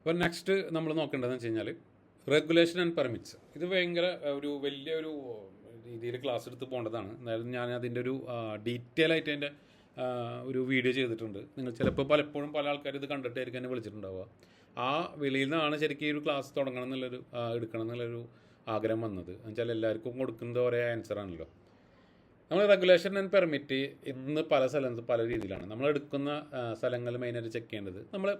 അപ്പോൾ നെക്സ്റ്റ് നമ്മൾ നോക്കേണ്ടതെന്ന് വെച്ച് കഴിഞ്ഞാൽ റെഗുലേഷൻ ആൻഡ് പെർമിറ്റ്സ് ഇത് ഭയങ്കര ഒരു വലിയ ഒരു രീതിയിൽ ക്ലാസ് എടുത്ത് പോകേണ്ടതാണ്. എന്തായാലും ഞാൻ അതിന്റെ ഒരു ഡീറ്റെയിൽ ആയിട്ട് അതിന്റെ ഒരു വീഡിയോ ചെയ്തിട്ടുണ്ട്. നിങ്ങൾ ചിലപ്പോൾ പലപ്പോഴും പല ആൾക്കാർ ഇത് കണ്ടിട്ടായിരിക്കും എന്നെ വിളിച്ചിട്ടുണ്ടാവുക. ആ വെളിയിൽ നിന്നാണ് ശരിക്കും ഈ ഒരു ക്ലാസ് തുടങ്ങണം എന്നുള്ളൊരു എടുക്കണം എന്നുള്ളൊരു ആഗ്രഹം വന്നത്. എന്നുവെച്ചാൽ എല്ലാവർക്കും കൊടുക്കുന്നത് ഒരേ ആൻസർ ആണല്ലോ. നമ്മൾ റെഗുലേഷൻ ആൻഡ് പെർമിറ്റ് ഇന്ന് പല സ്ഥലത്ത് പല രീതിയിലാണ്. നമ്മൾ എടുക്കുന്ന സ്ഥലങ്ങൾ മെയിനായിട്ട് ചെക്ക് ചെയ്യേണ്ടത് നമ്മൾ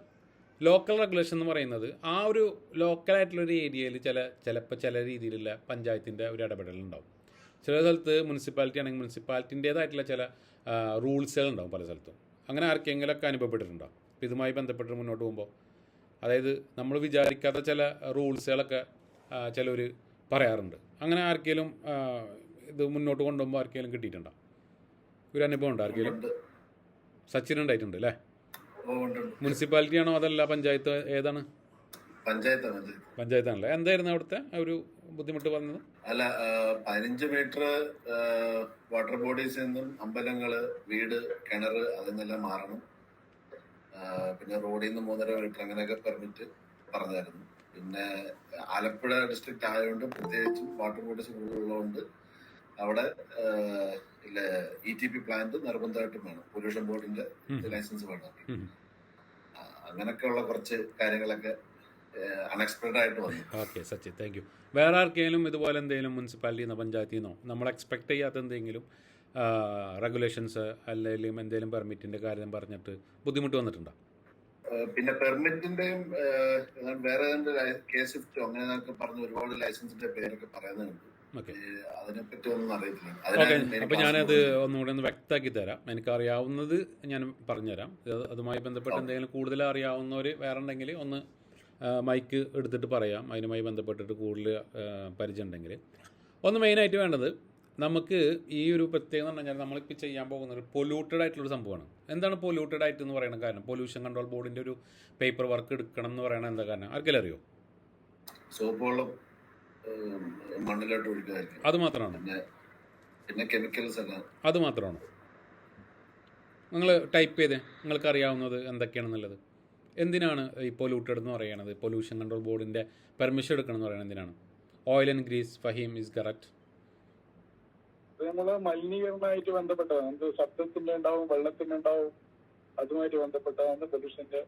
ലോക്കൽ റെഗുലേഷൻ എന്ന് പറയുന്നത് ആ ഒരു ലോക്കലായിട്ടുള്ളൊരു ഏരിയയിൽ ചില ചിലപ്പോൾ ചില രീതിയിലുള്ള പഞ്ചായത്തിന്റെ ഒരു ഇടപെടലുണ്ടാവും ചില സ്ഥലത്ത് മുനിസിപ്പാലിറ്റി ആണെങ്കിൽ മുനിസിപ്പാലിറ്റിന്റേതായിട്ടുള്ള ചില റൂൾസുകൾ ഉണ്ടാവും പല സ്ഥലത്തും. അങ്ങനെ ആർക്കെങ്കിലുമൊക്കെ അനുഭവപ്പെട്ടിട്ടുണ്ടാവും അപ്പോൾ ഇതുമായി ബന്ധപ്പെട്ട് മുന്നോട്ട് പോകുമ്പോൾ അതായത് നമ്മൾ വിചാരിക്കാത്ത ചില റൂൾസുകളൊക്കെ ചിലർ പറയാറുണ്ട്. അങ്ങനെ ആർക്കെങ്കിലും ഇത് മുന്നോട്ട് കൊണ്ടുപോകുമ്പോൾ ആർക്കെങ്കിലും കിട്ടിയിട്ടുണ്ടോ? ഒരു അനുഭവം ഉണ്ടോ ആർക്കെങ്കിലും? സച്ചിൻ ഉണ്ടായിട്ടുണ്ട് അല്ലേ. മുനിസിപ്പാലിറ്റി ആണോ അതല്ല പഞ്ചായത്ത് ഏതാണ്? പഞ്ചായത്താണ് പഞ്ചായത്ത്. പഞ്ചായത്താണല്ലേ? എന്തായിരുന്നു അവിടുത്തെ ഒരു ബുദ്ധിമുട്ട് പറഞ്ഞത് അല്ല പതിനഞ്ച് മീറ്റർ വാട്ടർ ബോഡീസ് നിന്നും അമ്പലങ്ങൾ വീട് കിണർ അതിൽ മാറണം. പിന്നെ റോഡിൽ നിന്ന് മൂന്നര മീറ്റർ അങ്ങനെയൊക്കെ പെർമിറ്റ് പറഞ്ഞായിരുന്നു. പിന്നെ ആലപ്പുഴ ഡിസ്ട്രിക്ട് ആയതുകൊണ്ട് പ്രത്യേകിച്ചും വാട്ടർ ബോഡീസ് കൂടുതലുള്ളതുകൊണ്ട് അവിടെ ഇ ടി പി പ്ലാന്റ് നിർബന്ധമായിട്ടും വേണം. പൊല്യൂഷൻ ബോർഡിന്റെ ലൈസൻസ് വേണം. അങ്ങനെയൊക്കെയുള്ള കുറച്ച് കാര്യങ്ങളൊക്കെ അൺഎക്സ്പെക്ടഡ് ആയിട്ട് വന്നു. ഓക്കെ സച്ചി താങ്ക് യു വേറെ ആർക്കെങ്കിലും ഇതുപോലെ എന്തെങ്കിലും മുനിസിപ്പാലിറ്റിയിൽ നിന്നോ പഞ്ചായത്തിൽ നിന്നോ നമ്മൾ എക്സ്പെക്ട് ചെയ്യാത്ത എന്തെങ്കിലും റെഗുലേഷൻസ് അല്ലെങ്കിൽ എന്തെങ്കിലും പെർമിറ്റിന്റെ കാര്യം പറഞ്ഞിട്ട് ബുദ്ധിമുട്ട് വന്നിട്ടുണ്ടോ? പിന്നെ പെർമിറ്റിന്റെയും വേറെ കേസ് അങ്ങനെ പറഞ്ഞ് ഒരുപാട് ലൈസൻസിന്റെ പേരൊക്കെ പറയുന്നുണ്ട്. ഓക്കെ. അപ്പോൾ ഞാനത് ഒന്നുകൂടെ ഒന്ന് വ്യക്തമാക്കി തരാം. എനിക്കറിയാവുന്നത് ഞാൻ പറഞ്ഞുതരാം. അതുമായി ബന്ധപ്പെട്ട് എന്തെങ്കിലും കൂടുതൽ അറിയാവുന്നവർ വേറെ ഉണ്ടെങ്കിൽ ഒന്ന് മൈക്ക് എടുത്തിട്ട് പറയാം. അതിനുമായി ബന്ധപ്പെട്ടിട്ട് കൂടുതൽ പരിചയം ഉണ്ടെങ്കിൽ ഒന്ന് മെയിനായിട്ട് വേണ്ടത് നമുക്ക് ഈ ഒരു പ്രത്യേകത എന്ന് പറഞ്ഞാൽ നമ്മളിപ്പോൾ ചെയ്യാൻ പോകുന്ന ഒരു പൊല്യൂട്ടഡ് ആയിട്ടുള്ളൊരു സംഭവമാണ്. എന്താണ് പൊല്യൂട്ടഡ് ആയിട്ട് എന്ന് പറയുന്ന കാരണം? പൊല്യൂഷൻ കൺട്രോൾ ബോർഡിന്റെ ഒരു പേപ്പർ വർക്ക് എടുക്കണം എന്ന് പറയുന്നത് എന്താ കാരണം? ആർക്കെല്ലാം അറിയോ? സോപ്പ് വെള്ളം. ഏഹ് മണ്ണിലോട്ട് ഒഴിക്കുമായിരിക്കും അത് മാത്രമാണ്. പിന്നെ പിന്നെ കെമിക്കൽസ് എല്ലാം അത് മാത്രമാണ്. നിങ്ങൾ ടൈപ്പ് ചെയ്തേ. നിങ്ങൾക്ക് അറിയാവുന്നത് എന്തൊക്കെയാണെന്നുള്ളത് എന്തിനാണ് ഈ പൊല്യൂട്ടഡ് എന്ന് പറയണത് പൊല്യൂഷൻ കൺട്രോൾ ബോർഡിന്റെ പെർമിഷൻ എടുക്കണം എന്ന് പറയുന്നത് എന്തിനാണ്? Oil and grease Faheem is correct നമ്മൾ മലിനീകരണമായിട്ട് ബന്ധപ്പെട്ടതാണ്. നമുക്ക് ശബ്ദത്തിന്റെ ഉണ്ടാവും വെള്ളത്തിന്റെ ഉണ്ടാവും അതുമായിട്ട് ബന്ധപ്പെട്ടതാണ് പൊല്യൂഷന്റെ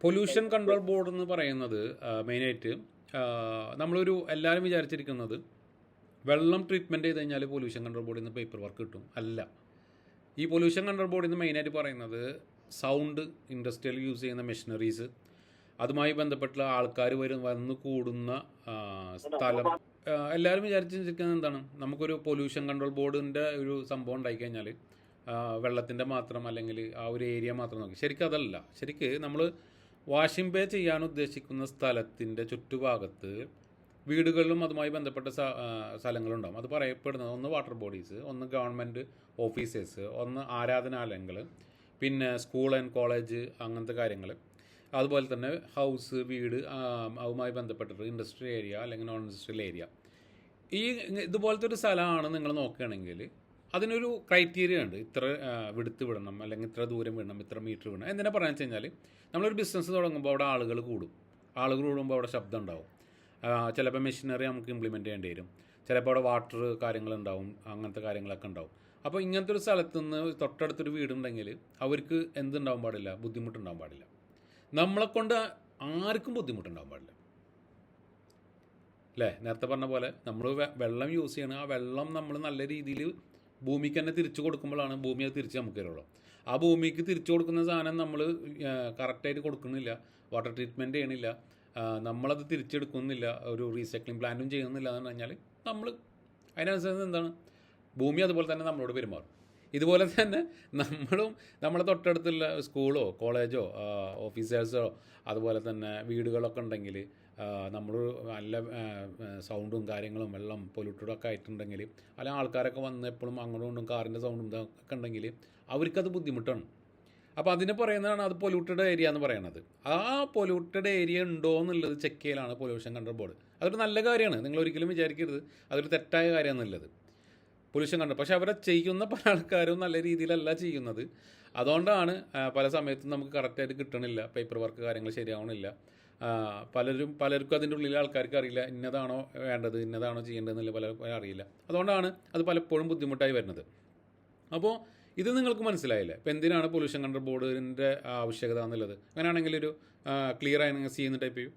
പൊല്യൂഷൻ കൺട്രോൾ ബോർഡ് എന്ന് പറയുന്നത് മെയിനായിട്ട് നമ്മളൊരു എല്ലാവരും വിചാരിച്ചിരിക്കുന്നത് വെള്ളം ട്രീറ്റ്മെന്റ് ചെയ്ത് കഴിഞ്ഞാൽ പൊല്യൂഷൻ കൺട്രോൾ ബോർഡിൽ നിന്ന് പേപ്പർ വർക്ക് കിട്ടും. അല്ല. ഈ പൊല്യൂഷൻ കൺട്രോൾ ബോർഡിൽ നിന്ന് മെയിനായിട്ട് പറയുന്നത് സൗണ്ട് ഇൻഡസ്ട്രിയൽ യൂസ് ചെയ്യുന്ന മെഷീനറീസ് അതുമായി ബന്ധപ്പെട്ടുള്ള ആൾക്കാർ വരും വന്ന് കൂടുന്ന സ്ഥലം. എല്ലാവരും വിചാരിച്ചിരിക്കുന്നത് എന്താണ്? നമുക്കൊരു പൊല്യൂഷൻ കൺട്രോൾ ബോർഡിന്റെ ഒരു സംഭവം ഉണ്ടായിക്കഴിഞ്ഞാൽ വെള്ളത്തിന്റെ മാത്രം അല്ലെങ്കിൽ ആ ഒരു ഏരിയ മാത്രം നോക്കി. ശരിക്കും അതല്ല. ശരിക്ക് നമ്മൾ വാഷിംഗ് പേ ചെയ്യാൻ ഉദ്ദേശിക്കുന്ന സ്ഥലത്തിന്റെ ചുറ്റുഭാഗത്ത് വീടുകളിലും അതുമായി ബന്ധപ്പെട്ട സ്ഥലങ്ങളുണ്ടാകും അത് പറയപ്പെടുന്നത് ഒന്ന് വാട്ടർ ബോഡീസ് ഒന്ന് ഗവൺമെന്റ് ഓഫീസേഴ്സ് ഒന്ന് ആരാധനാലയങ്ങൾ പിന്നെ സ്കൂൾ ആൻഡ് കോളേജ് അങ്ങനത്തെ കാര്യങ്ങൾ. അതുപോലെ തന്നെ ഹൗസ് വീട് അതുമായി ബന്ധപ്പെട്ടിട്ട് ഇൻഡസ്ട്രിയൽ ഏരിയ അല്ലെങ്കിൽ നോൺ ഇൻഡസ്ട്രിയൽ ഏരിയ ഈ ഇതുപോലത്തെ ഒരു സ്ഥലമാണ് നിങ്ങൾ നോക്കുകയാണെങ്കിൽ അതിനൊരു ക്രൈറ്റീരിയ ഉണ്ട്. ഇത്ര വിടുത്ത് വിടണം അല്ലെങ്കിൽ ഇത്ര ദൂരം വിടണം ഇത്ര മീറ്റർ വിടണം. എന്തിനാ പറയുക വെച്ച് കഴിഞ്ഞാൽ നമ്മളൊരു ബിസിനസ് തുടങ്ങുമ്പോൾ അവിടെ ആളുകൾ കൂടും. ആളുകൾ കൂടുമ്പോൾ അവിടെ ശബ്ദം ഉണ്ടാവും. ചിലപ്പോൾ മെഷീനറി നമുക്ക് ഇംപ്ലിമെന്റ് ചെയ്യേണ്ടി വരും. ചിലപ്പോൾ അവിടെ വാട്ടർ കാര്യങ്ങളുണ്ടാവും അങ്ങനത്തെ കാര്യങ്ങളൊക്കെ ഉണ്ടാവും. അപ്പോൾ ഇങ്ങനത്തെ ഒരു സ്ഥലത്ത് നിന്ന് തൊട്ടടുത്തൊരു വീടുണ്ടെങ്കിൽ അവർക്ക് എന്തുണ്ടാവാൻ പാടില്ല? ബുദ്ധിമുട്ടുണ്ടാവാൻ പാടില്ല. നമ്മളെ കൊണ്ട് ആർക്കും ബുദ്ധിമുട്ടുണ്ടാവാൻ പാടില്ല. അല്ലേ നേരത്തെ പറഞ്ഞ പോലെ നമ്മൾ വെള്ളം യൂസ് ചെയ്യണം. ആ വെള്ളം നമ്മൾ നല്ല രീതിയിൽ ഭൂമിക്ക് തന്നെ തിരിച്ചു കൊടുക്കുമ്പോഴാണ് ഭൂമി അത് തിരിച്ച് നമുക്ക് തരുള്ളൂ. ആ ഭൂമിക്ക് തിരിച്ചു കൊടുക്കുന്ന സാധനം നമ്മൾ കറക്റ്റായിട്ട് കൊടുക്കുന്നില്ല വാട്ടർ ട്രീറ്റ്മെന്റ് ചെയ്യണില്ല നമ്മളത് തിരിച്ചെടുക്കുന്നില്ല ഒരു റീസൈക്ലിംഗ് പ്ലാന്റും ചെയ്യുന്നില്ല എന്ന് പറഞ്ഞാൽ നമ്മൾ അതിനനുസരിച്ച് എന്താണ്? ഭൂമി അതുപോലെ തന്നെ നമ്മളോട് പെരുമാറും. ഇതുപോലെ തന്നെ നമ്മളും നമ്മളെ തൊട്ടടുത്തുള്ള സ്കൂളോ കോളേജോ ഓഫീസേഴ്സോ അതുപോലെ തന്നെ വീടുകളൊക്കെ ഉണ്ടെങ്കിൽ നമ്മൾ നല്ല സൗണ്ടും കാര്യങ്ങളും വെള്ളം പൊല്യൂട്ടഡും ഒക്കെ ആയിട്ടുണ്ടെങ്കിൽ അല്ലെങ്കിൽ ആൾക്കാരൊക്കെ വന്ന് എപ്പോഴും അങ്ങോട്ടും ഇങ്ങോട്ടും കാറിന്റെ സൗണ്ടും ഇതൊക്കെ ഉണ്ടെങ്കിൽ അവർക്കത് ബുദ്ധിമുട്ടാണ്. അപ്പോൾ അതിനെ പറയുന്നതാണ് അത് പൊല്യൂട്ടഡ് ഏരിയ എന്ന് പറയുന്നത് ആ പൊല്യൂട്ടഡ് ഏരിയ ഉണ്ടോ എന്നുള്ളത് ചെക്ക് ചെയ്യലാണ് പൊല്യൂഷൻ കൺട്രോൾ ബോർഡ് അതൊരു നല്ല കാര്യമാണ്. നിങ്ങൾ ഒരിക്കലും വിചാരിക്കരുത്. അതൊരു തെറ്റായ കാര്യമെന്നുള്ളത് പൊല്യൂഷൻ കണ്ടു പക്ഷേ അവരെ ചെയ്യുന്ന പല ആൾക്കാരും നല്ല രീതിയിലല്ല ചെയ്യുന്നത്. അതുകൊണ്ടാണ് പല സമയത്തും നമുക്ക് കറക്റ്റായിട്ട് കിട്ടണില്ല. പേപ്പർ വർക്ക് കാര്യങ്ങൾ ശരിയാവണില്ല. പലരും പലർക്കും അതിന്റെ ഉള്ളിലെ ആൾക്കാർക്ക് അറിയില്ല ഇന്നതാണോ വേണ്ടത് ഇന്നതാണോ ചെയ്യേണ്ടതെന്നുള്ള പലർക്കും അറിയില്ല. അതുകൊണ്ടാണ് അത് പലപ്പോഴും ബുദ്ധിമുട്ടായി വരുന്നത്. അപ്പോൾ ഇത് നിങ്ങൾക്ക് മനസ്സിലായില്ലേ? ഇപ്പം എന്തിനാണ് പൊല്യൂഷൻ കൺട്രോൾ ബോർഡിന്റെ ആവശ്യകത എന്നുള്ളത്? അങ്ങനെയാണെങ്കിൽ ഒരു ക്ലിയർ ആയി നിങ്ങൾ ചെയ്യുന്ന ടൈപ്പ് ചെയ്യും.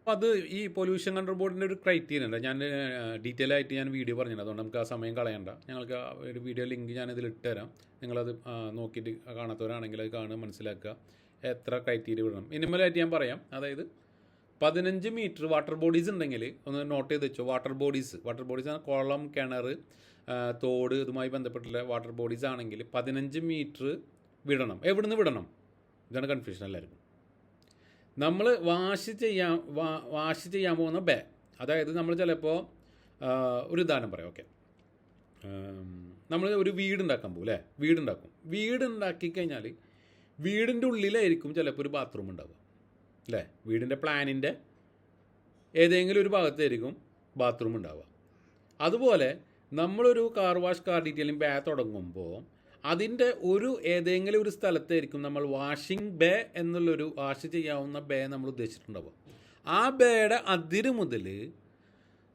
അപ്പോൾ അത് ഈ പൊല്യൂഷൻ കൺട്രോൾ ബോർഡിന്റെ ഒരു ക്രൈറ്റീരിയ ഉണ്ട് ഞാൻ ഡീറ്റെയിൽ ആയിട്ട് ഞാൻ വീഡിയോ പറഞ്ഞിട്ടുണ്ട് അതുകൊണ്ട് നമുക്ക് ആ സമയം കളയണ്ട. ഞങ്ങൾക്ക് ഒരു വീഡിയോ ലിങ്ക് ഞാൻ ഇട്ടുതരാം നിങ്ങളത് നോക്കിയിട്ട് കാണാത്തവരാണെങ്കിൽ അത് കാണുക മനസ്സിലാക്കുക. എത്ര ക്രൈറ്റീരിയ വിടണം. മിനിമലായിട്ട് ഞാൻ പറയാം. അതായത് പതിനഞ്ച് മീറ്റർ വാട്ടർ ബോഡീസ് ഉണ്ടെങ്കിൽ ഒന്ന് നോട്ട് ചെയ്ത് വെച്ചോ. വാട്ടർ ബോഡീസ് വാട്ടർ ബോഡീസ് ആണ് കുളം കിണർ തോട് ഇതുമായി ബന്ധപ്പെട്ടുള്ള വാട്ടർ ബോഡീസ് ആണെങ്കിൽ പതിനഞ്ച് മീറ്റർ വിടണം. എവിടുന്ന് വിടണം? ഇതാണ് കൺഫ്യൂഷൻ എല്ലാവർക്കും. നമ്മൾ വാഷ് ചെയ്യാൻ വാഷ് ചെയ്യാൻ പോകുന്ന ബേ അതായത് നമ്മൾ ചിലപ്പോൾ ഒരു ഉദാഹരണം പറയാം. ഓക്കെ നമ്മൾ ഒരു വീടുണ്ടാക്കാൻ പോകും അല്ലേ? വീടുണ്ടാക്കും വീടുണ്ടാക്കി കഴിഞ്ഞാൽ വീടിന്റെ ഉള്ളിലായിരിക്കും ചിലപ്പോൾ ഒരു ബാത്റൂം ഉണ്ടാവുക. അല്ലേ? വീടിന്റെ പ്ലാനിന്റെ ഏതെങ്കിലും ഒരു ഭാഗത്തായിരിക്കും ബാത്റൂം ഉണ്ടാവുക. അതുപോലെ നമ്മളൊരു car wash car detailing bay തുടങ്ങുമ്പോൾ അതിന്റെ ഒരു ഏതെങ്കിലും ഒരു സ്ഥലത്തായിരിക്കും നമ്മൾ വാഷിംഗ് ബേ എന്നുള്ളൊരു വാഷ് ചെയ്യാവുന്ന ബേ നമ്മൾ ഉദ്ദേശിച്ചിട്ടുണ്ടാവുക. ആ ബേയുടെ അതിര് മുതൽ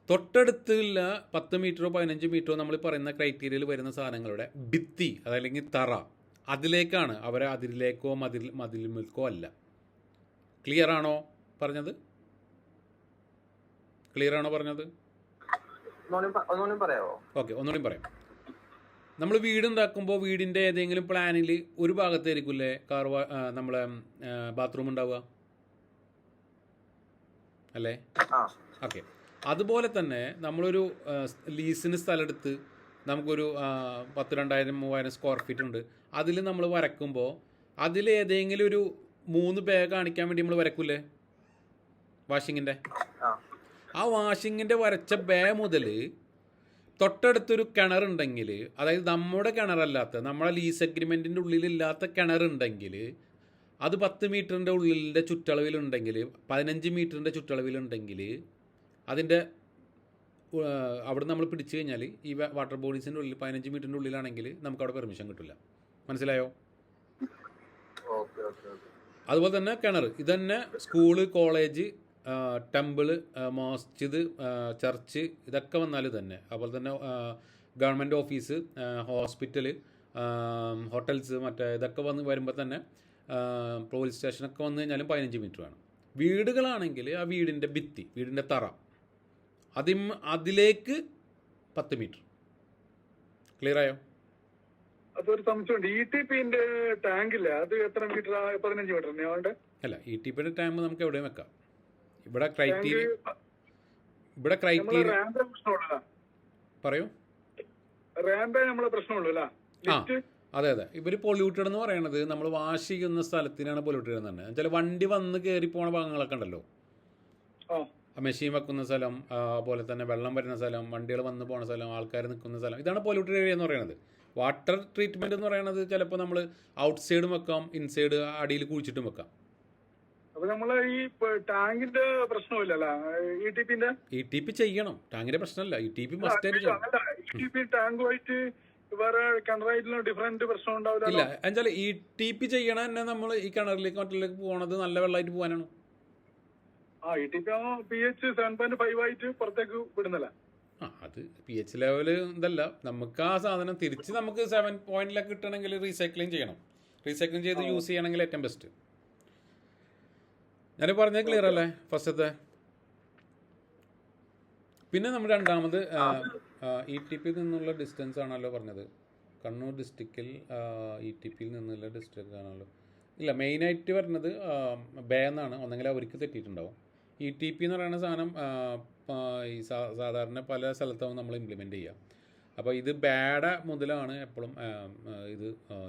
തൊട്ടടുത്തുള്ള പത്ത് മീറ്ററോ പതിനഞ്ച് മീറ്ററോ നമ്മൾ പറയുന്ന ക്രൈറ്റീരിയയിൽ വരുന്ന സാധനങ്ങളുടെ ഭിത്തി അതല്ലെങ്കിൽ തറ അതിലേക്കാണ്. അവരെ അതിരിലേക്കോ മതിൽ മതിലുമേൽക്കോ അല്ല. ക്ലിയർ ആണോ പറഞ്ഞത്? ക്ലിയർ ആണോ പറഞ്ഞത്? ഓക്കെ ഒന്നുകൂടി പറയാം. നമ്മൾ വീടുണ്ടാക്കുമ്പോൾ വീടിന്റെ ഏതെങ്കിലും പ്ലാനിൽ ഒരു ഭാഗത്തായിരിക്കില്ലേ കാർ നമ്മളെ ബാത്റൂം ഉണ്ടാവുക? അല്ലേ? ഓക്കെ അതുപോലെ തന്നെ നമ്മളൊരു ലീസിന് സ്ഥലമെടുത്ത് നമുക്കൊരു പത്ത് രണ്ടായിരം മൂവായിരം സ്ക്വയർ ഫീറ്റ് ഉണ്ട്. അതിൽ നമ്മൾ വരക്കുമ്പോൾ അതിൽ ഏതെങ്കിലും ഒരു മൂന്ന് ബാഗ് കാണിക്കാൻ വേണ്ടി നമ്മൾ വരക്കൂലേ വാഷിങ്ങിന്റെ ആ. വാഷിങ്ങിന്റെ വരച്ച ബേ മുതൽ തൊട്ടടുത്തൊരു കിണറുണ്ടെങ്കിൽ അതായത് നമ്മുടെ കിണറല്ലാത്ത നമ്മളെ ലീസ് അഗ്രിമെന്റിന്റെ ഉള്ളിലില്ലാത്ത കിണറുണ്ടെങ്കിൽ അത് പത്ത് മീറ്ററിന്റെ ഉള്ളിലിന്റെ ചുറ്റളവിലുണ്ടെങ്കിൽ പതിനഞ്ച് മീറ്ററിന്റെ ചുറ്റളവിലുണ്ടെങ്കിൽ അതിന്റെ അവിടെ നമ്മൾ പിടിച്ചു കഴിഞ്ഞാൽ ഈ വാട്ടർ ബോഡീസിന്റെ ഉള്ളിൽ പതിനഞ്ച് മീറ്ററിന്റെ ഉള്ളിലാണെങ്കിൽ നമുക്ക് അവിടെ പെർമിഷൻ കിട്ടില്ല. മനസ്സിലായോ? അതുപോലെ തന്നെ കിണർ. ഇതന്നെ സ്കൂൾ കോളേജ് ടെമ്പിൾ മോസ്ജിദ് ചർച്ച് ഇതൊക്കെ വന്നാൽ തന്നെ അതുപോലെ തന്നെ ഗവൺമെന്റ് ഓഫീസ് ഹോസ്പിറ്റൽ ഹോട്ടൽസ് മറ്റേ ഇതൊക്കെ വന്ന് വരുമ്പോൾ തന്നെ പോലീസ് സ്റ്റേഷനൊക്കെ വന്നു കഴിഞ്ഞാലും പതിനഞ്ച് മീറ്റർ വേണം. വീടുകളാണെങ്കിൽ ആ വീടിന്റെ ഭിത്തി വീടിന്റെ തറ. അതിം അതിലേക്ക് പത്ത് മീറ്റർ. ക്ലിയർ ആയോ? അതൊരു സംശയമുണ്ട് ഇ ടി പിന്റെ ടാങ്കില്ലേ? അത് എത്ര മീറ്റർ? പതിനഞ്ച് മീറ്റർ അല്ല ഇ ടി പിന്റെ ടാങ്ക് നമുക്ക് എവിടെയും വെക്കാം. ഇവിടെ ക്രൈറ്റീരിയ ഇവിടെ ക്രൈറ്റീരിയ പറയൂ. ആ അതെ അതെ. ഇവർ പൊല്യൂട്ടഡ് എന്ന് പറയണത് നമ്മൾ വാഷ് ചെയ്യുന്ന സ്ഥലത്തിനാണ് പൊല്യൂട്ടഡ് എന്ന് പറഞ്ഞത്. ചില വണ്ടി വന്ന് കയറി പോണ ഭാഗങ്ങളൊക്കെ ഉണ്ടല്ലോ. മെഷീൻ വെക്കുന്ന സ്ഥലം അതുപോലെ പോലെ തന്നെ വെള്ളം വരുന്ന സ്ഥലം വണ്ടികൾ വന്ന് പോകുന്ന സ്ഥലം ആൾക്കാർ നിൽക്കുന്ന സ്ഥലം ഇതാണ് പൊല്യൂട്ടഡ് ഏരിയ എന്ന് പറയുന്നത്. വാട്ടർ ട്രീറ്റ്മെന്റ് എന്ന് പറയുന്നത് ചിലപ്പോൾ നമ്മൾ ഔട്ട് സൈഡും വെക്കാം ഇൻസൈഡ് അടിയിൽ കുഴിച്ചിട്ടും വെക്കാം. അപ്പൊ നമ്മൾ ഈ ടാങ്കിന്റെ പ്രശ്നമില്ലല്ല? ഇ ടി പിന്റെ ഇ ടി പി ചെയ്യണം. ടാങ്കിന്റെ പ്രശ്നമല്ല. E T P must E T P ടാങ്കുമായിട്ട് വേറെ കിണറായിട്ടുള്ള ഡിഫറെന്റ് പ്രശ്നം ഇല്ല. ഉണ്ടാവില്ല എന്നുവെച്ചാൽ ഇ ടി പി ചെയ്യണ തന്നെ നമ്മൾ ഈ കിണറിലേക്ക് മറ്റിലേക്ക് പോകണത് നല്ല വെള്ളമായിട്ട് പോകാനാണ് ആ E T P P H seven point five ആയിട്ട് പുറത്തേക്ക് വിടുന്നില്ല ആ അത് പി എച്ച് ലെവൽ ഇതല്ല. നമുക്ക് ആ സാധനം തിരിച്ച് നമുക്ക് സെവൻ പോയിന്റിലൊക്കെ കിട്ടണമെങ്കിൽ റീസൈക്ലിംഗ് ചെയ്യണം. റീസൈക്ലിംഗ് ചെയ്ത് യൂസ് ചെയ്യണമെങ്കിൽ ഏറ്റവും ബെസ്റ്റ് ഞാൻ പറഞ്ഞത് ക്ലിയർ അല്ലേ? ഫസ്റ്റത്തെ? പിന്നെ നമ്മൾ രണ്ടാമത് ഇ ടി പിയിൽ നിന്നുള്ള ഡിസ്റ്റൻസ് ആണല്ലോ പറഞ്ഞത്. കണ്ണൂർ ഡിസ്ട്രിക്റ്റിൽ ഇ ടി പിയിൽ നിന്നുള്ള ഡിസ്ട്രിക്റ്റ് ആണല്ലോ. ഇല്ല മെയിനായിട്ട് വരുന്നത് ബേ എന്നാണ്. ഒന്നെങ്കിൽ അവർക്ക് തെറ്റിയിട്ടുണ്ടാവും. ഇ ടി പി എന്ന് പറയുന്ന സാധനം ഈ സാധാരണ പല സ്ഥലത്തും നമ്മൾ ഇംപ്ലിമെന്റ് ചെയ്യാം. അപ്പോൾ ഇത് ബാഡ മുതലാണ് എപ്പോഴും ഇത്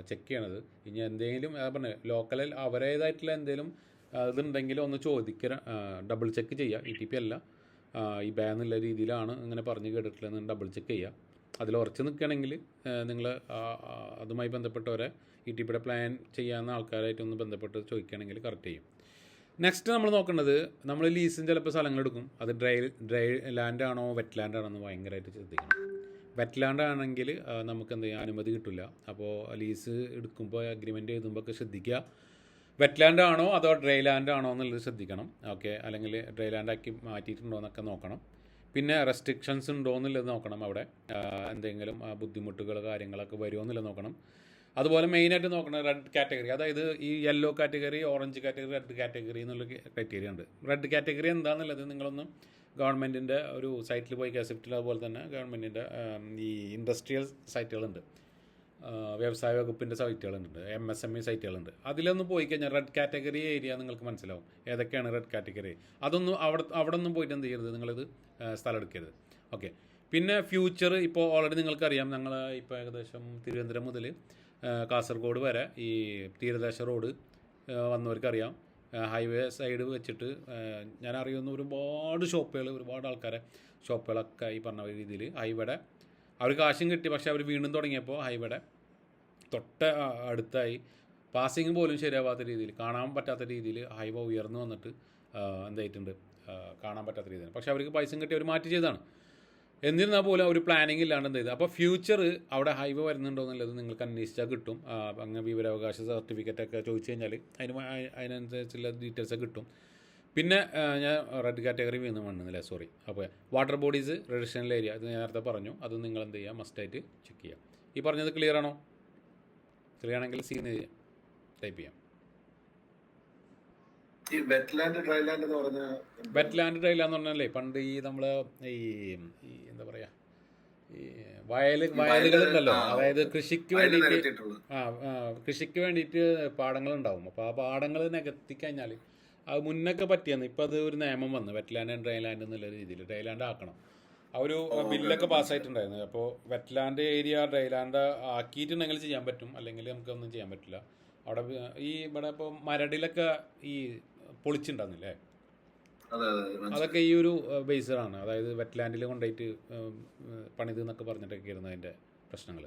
ചെക്ക് ചെയ്യണത്. ഇനി എന്തെങ്കിലും പറഞ്ഞത് പറഞ്ഞ ലോക്കലിൽ അവരേതായിട്ടുള്ള എന്തെങ്കിലും ഇതുണ്ടെങ്കിൽ ഒന്ന് ചോദിക്കുക ഡബിൾ ചെക്ക് ചെയ്യുക ഇ ടി പി അല്ല. ഈ ബാൻ എന്നുള്ള രീതിയിലാണ് ഇങ്ങനെ പറഞ്ഞ് കേട്ടിട്ടുള്ളതെന്ന് ഡബിൾ ചെക്ക് ചെയ്യുക അതിൽ ഉറച്ച് നിൽക്കുകയാണെങ്കിൽ നിങ്ങൾ അതുമായി ബന്ധപ്പെട്ടവരെ ഇ ടി പിയുടെ പ്ലാൻ ചെയ്യാവുന്ന ആൾക്കാരായിട്ടൊന്ന് ബന്ധപ്പെട്ട് ചോദിക്കുകയാണെങ്കിൽ കറക്റ്റ് ചെയ്യും. നെക്സ്റ്റ് നമ്മൾ നോക്കേണ്ടത് നമ്മൾ ലീസിന് ചിലപ്പോൾ സ്ഥലങ്ങൾ എടുക്കും. അത് ഡ്രൈ ഡ്രൈ ലാൻഡ് ആണോ വെറ്റ് ലാൻഡ് ആണോ എന്ന് ഭയങ്കരമായിട്ട് ശ്രദ്ധിക്കണം. വെറ്റ് ലാൻഡ് ആണെങ്കിൽ നമുക്ക് എന്ത് ചെയ്യാം? അനുമതി കിട്ടില്ല അപ്പോൾ ലീസ് എടുക്കുമ്പോൾ അഗ്രിമെന്റ് എഴുതുമ്പോൾ ഒക്കെ ശ്രദ്ധിക്കുക. വെറ്റ്ലാൻഡ് ആണോ അതോ ഡ്രൈ ലാൻഡ് ആണോ എന്നുള്ളത് ശ്രദ്ധിക്കണം. ഓക്കെ അല്ലെങ്കിൽ ഡ്രൈ ലാൻഡ് ആക്കി മാറ്റിയിട്ടുണ്ടോ എന്നൊക്കെ നോക്കണം. പിന്നെ റെസ്ട്രിക്ഷൻസ് ഉണ്ടോ എന്നുള്ളത് നോക്കണം അവിടെ. എന്തെങ്കിലും ബുദ്ധിമുട്ടുകൾ കാര്യങ്ങളൊക്കെ വരുമോ എന്നുള്ളത് നോക്കണം. അതുപോലെ മെയിനായിട്ട് നോക്കണം റെഡ് കാറ്റഗറി അതായത് ഈ yellow category orange category red category എന്നുള്ള ക്രൈറ്റീരിയ ഉണ്ട്. റെഡ് കാറ്റഗറി എന്താണെന്നുള്ളത് നിങ്ങളൊന്ന് ഗവൺമെന്റിന്റെ ഒരു സൈറ്റിൽ പോയി കാസപ്റ്റിൽ അതുപോലെ തന്നെ ഗവൺമെന്റിന്റെ ഈ ഇൻഡസ്ട്രിയൽ സൈറ്റുകളുണ്ട് വ്യവസായ വകുപ്പിന്റെ സൈറ്റുകളുണ്ട് എം എസ് എം ഇ സൈറ്റുകളുണ്ട് അതിലൊന്ന് പോയി കഴിഞ്ഞാൽ റെഡ് കാറ്റഗറി ഏരിയ നിങ്ങൾക്ക് മനസ്സിലാവും. ഏതൊക്കെയാണ് റെഡ് കാറ്റഗറി അതൊന്നും അവിടെ അവിടെ ഒന്നും പോയിട്ട് എന്ത് ചെയ്യരുത് നിങ്ങളിത് സ്ഥലം എടുക്കരുത്. ഓക്കെ പിന്നെ ഫ്യൂച്ചർ ഇപ്പോൾ ഓൾറെഡി നിങ്ങൾക്കറിയാം ഞങ്ങൾ ഇപ്പോൾ ഏകദേശം തിരുവനന്തപുരം മുതൽ കാസർഗോഡ് വരെ ഈ തീരദേശ റോഡ് വന്നവർക്കറിയാം. ഹൈവേ സൈഡ് വെച്ചിട്ട് ഞാൻ അറിയുന്ന ഒരുപാട് ഷോപ്പുകൾ ഒരുപാട് ആൾക്കാരെ ഷോപ്പുകളൊക്കെ ഈ പറഞ്ഞ രീതിയിൽ ഹൈവേടെ അവർ കാശും കിട്ടി പക്ഷേ അവർ വീണ്ടും തുടങ്ങിയപ്പോൾ ഹൈവേടെ തൊട്ട അടുത്തായി പാസിങ് പോലും ശരിയാവാത്ത രീതിയിൽ കാണാൻ പറ്റാത്ത രീതിയിൽ ഹൈവേ ഉയർന്നു വന്നിട്ട് എന്തായിട്ടുണ്ട് കാണാൻ പറ്റാത്ത രീതിയിൽ പക്ഷേ അവർക്ക് പൈസയും കിട്ടി അവർ മാറ്റി ചെയ്തതാണ്. എന്നിരുന്നാൽ പോലും ഒരു പ്ലാനിങ് ഇല്ലാണ്ട് എന്ത് ചെയ്തു. അപ്പോൾ ഫ്യൂച്ചർ അവിടെ ഹൈവേ വരുന്നുണ്ടോ എന്നുള്ളത് നിങ്ങൾക്ക് അന്വേഷിച്ചാൽ കിട്ടും. അങ്ങനെ വിവരാവകാശ സർട്ടിഫിക്കറ്റ് ഒക്കെ ചോദിച്ചു കഴിഞ്ഞാൽ അതിന് അതിനനുസരിച്ചുള്ള ഡീറ്റെയിൽസ് കിട്ടും. പിന്നെ ഞാൻ റെഡ് കാറ്റഗറി വീണ്ടും വന്നില്ല സോറി അപ്പോൾ വാട്ടർ ബോഡീസ് റെഡിഷണൽ ഏരിയ അത് ഞാൻ നേരത്തെ പറഞ്ഞു. അത് നിങ്ങൾ എന്ത് ചെയ്യുക മസ്റ്റായിട്ട് ചെക്ക് ചെയ്യുക ഈ പറഞ്ഞത് ക്ലിയർ ആണോ? ക്ലിയർ ആണെങ്കിൽ സീൻ ടൈപ്പ് ചെയ്യാം. ഈ വെറ്റ്ലാൻഡ് ഡ്രൈലാൻഡ് എന്ന് പറഞ്ഞാൽ വെറ്റ്ലാൻഡ് ലാൻഡ് ഡ്രൈ എന്ന് പറഞ്ഞാലേ പണ്ട് ഈ നമ്മൾ ഈ എന്താ പറയുക ഈ വയൽ വയലുകൾ വയലുകളുണ്ടല്ലോ. അതായത് കൃഷിക്ക് വേണ്ടിയിട്ട് ആ കൃഷിക്ക് വേണ്ടിയിട്ട് പാടങ്ങളുണ്ടാവും. അപ്പോൾ ആ പാടങ്ങൾ നികത്തി കഴിഞ്ഞാൽ അത് മുന്നൊക്കെ പറ്റിയെന്ന്. ഇപ്പം അത് ഒരു നിയമം വന്നു വെറ്റ്ലാൻഡ് ആൻഡ് ഡ്രൈലാൻഡ് എന്നുള്ള രീതിയിൽ ഡ്രൈലാൻഡ് ആക്കണം. ആ ഒരു ബില്ലൊക്കെ പാസ്സായിട്ടുണ്ടായിരുന്നു. അപ്പോൾ വെറ്റ്ലാൻഡ് ഏരിയ ഡ്രൈലാൻഡ് ആക്കിയിട്ടുണ്ടെങ്കിൽ ചെയ്യാൻ പറ്റും. അല്ലെങ്കിൽ നമുക്കൊന്നും ചെയ്യാൻ പറ്റില്ല. അവിടെ ഈ ഇവിടെ ഇപ്പോൾ മരടിലൊക്കെ ഈ പൊളിച്ചിട്ടുണ്ടായിരുന്നില്ലേ. അതൊക്കെ ഈ ഒരു ബേസ്ഡാണ് അതായത് വെറ്റ്ലാൻഡിൽ കൊണ്ടുപോയിട്ട് പണിത് എന്നൊക്കെ പറഞ്ഞിട്ടൊക്കെ ആയിരുന്നു അതിന്റെ പ്രശ്നങ്ങൾ